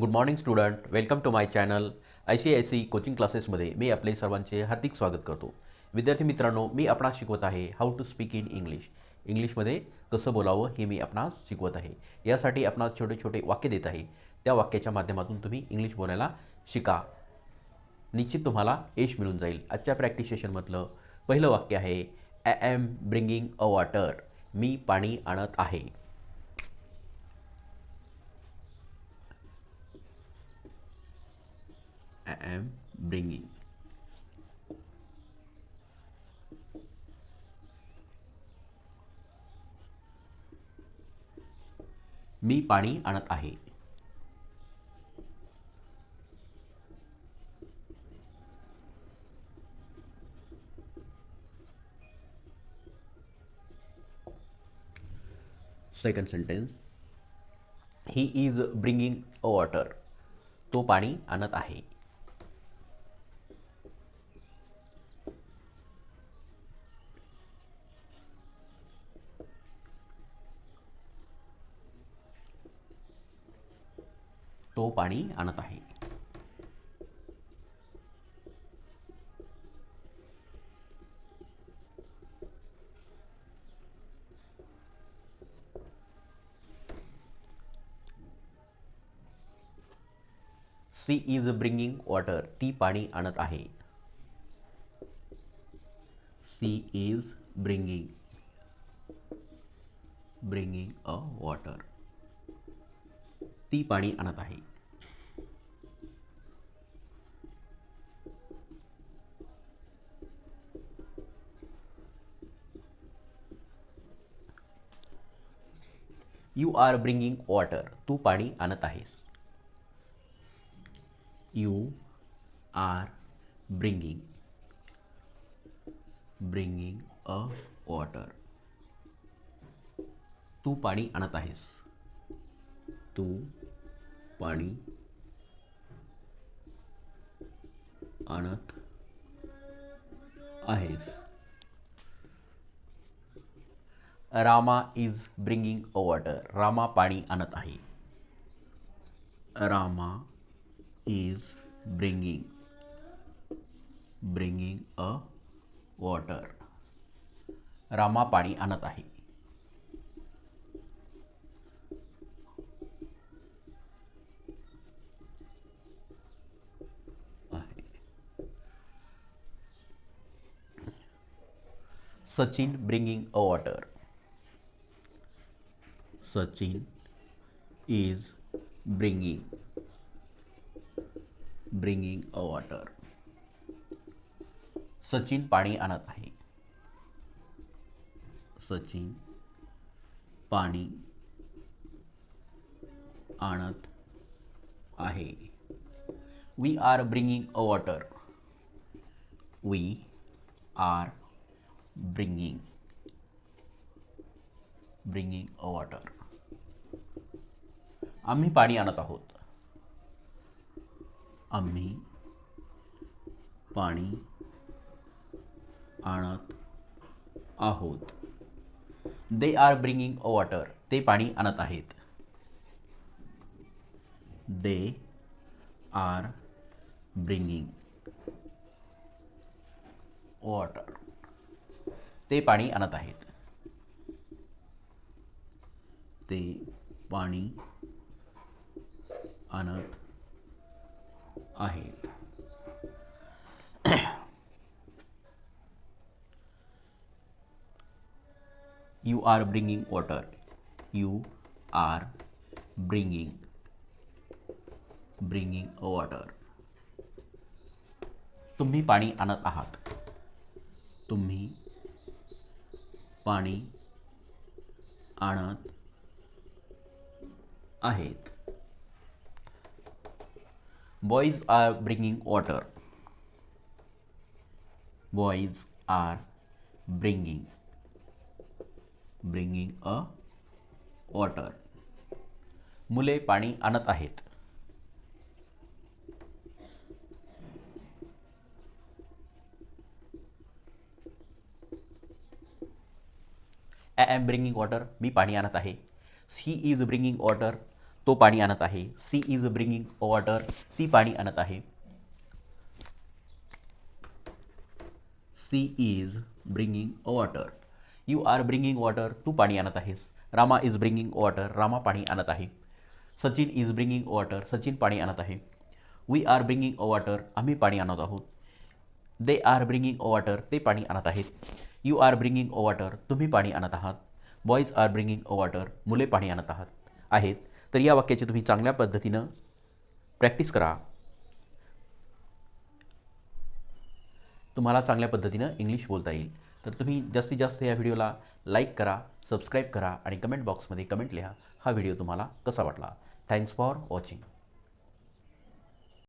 Good morning student welcome to my channel I C I C coaching क्लासेसमध्ये मी आपले सर्वांचे हार्दिक स्वागत करतो. विद्यार्थी मित्रांनो मी आपणास शिकवत आहे how to speak in English इंग्लिशमध्ये कसं बोलावं हे मी आपणास शिकवत आहे. यासाठी आपणास छोटे छोटे वाक्य देत आहे. त्या वाक्याच्या माध्यमातून तुम्ही इंग्लिश बोलायला शिका. निश्चित तुम्हाला यश मिळून जाईल. आजच्या प्रॅक्टिस सेशनमधलं पहिलं वाक्य आहे I am bringing a water मी पाणी आणत आहे. I am bringing. मी पाणी आणत आहे. Second sentence he is bringing a water तो पाणी आणत आहे. तो पाणी आणत आहे. सी इज़ ब्रिंगिंग वॉटर ती पाणी आणत आहे. She is bringing bringing a water ती पाणी आणत आहे. यू आर ब्रिंगिंग वॉटर तू पाणी आणत आहेस. You are bringing bringing a water तू पाणी आणत आहेस. तू पाणी आणत आहेस. Rama is bringing a water Rama पाणी आणत आहे. Rama is bringing bringing a water Rama पाणी आणत आहे आहे Sachin bringing a water Sachin is bringing bringing a water Sachin पाणी आणत आहे सचिन पाणी आणत आहे we are bringing a water we are bringing bringing a water आम्ही पाणी आणत आहोत. आम्ही पाणी आणत आहोत. They are bringing a water ते पाणी आणत आहेत. दे आर ब्रिंगिंग वॉटर ते पाणी आणत आहेत. ते पाणी आणत आहेत. You are bringing water you are bringing bringing a water तुम्ही पाणी आणत आहात. तुम्ही पाणी आणत आहेत. Boys are bringing water boys are bringing bringing a water मुले पाणी आणत आहेत. आय एम ब्रिंगिंग वॉटर मी आणत आहे. ही इज़ ब्रिंगिंग वॉटर तो पाणी आणत आहे. सी इज़ ब्रिंगिंग वॉटर ती पाणी आणत आहे. She is bringing water you are bringing water तू पाणी आणत आहेस. Rama is bringing water Rama पाणी आणत आहे. Sachin is bringing water Sachin पाणी आणत आहे. वी आर ब्रिंगिंग वॉटर आम्ही पाणी आणत आहोत. दे आर ब्रिंगिंग वॉटर ते पाणी आणत आहेत. यू आर ब्रिंगिंग वॉटर तुम्ही पाणी आणत आहात. बॉईज आर ब्रिंगिंग वॉटर मुले पाणी आणत आहात. आहेत. तर या वाक्याची तुम्ही चांगल्या पद्धतीनं प्रॅक्टिस करा. तुम्हाला चांगल्या पद्धतीनं इंग्लिश बोलता येईल. तर तुम्ही जास्तीत जास्त या व्हिडिओला लाईक करा सबस्क्राईब करा आणि कमेंट बॉक्समध्ये कमेंट लिहा. हा व्हिडिओ तुम्हाला कसा वाटला? Thanks for watching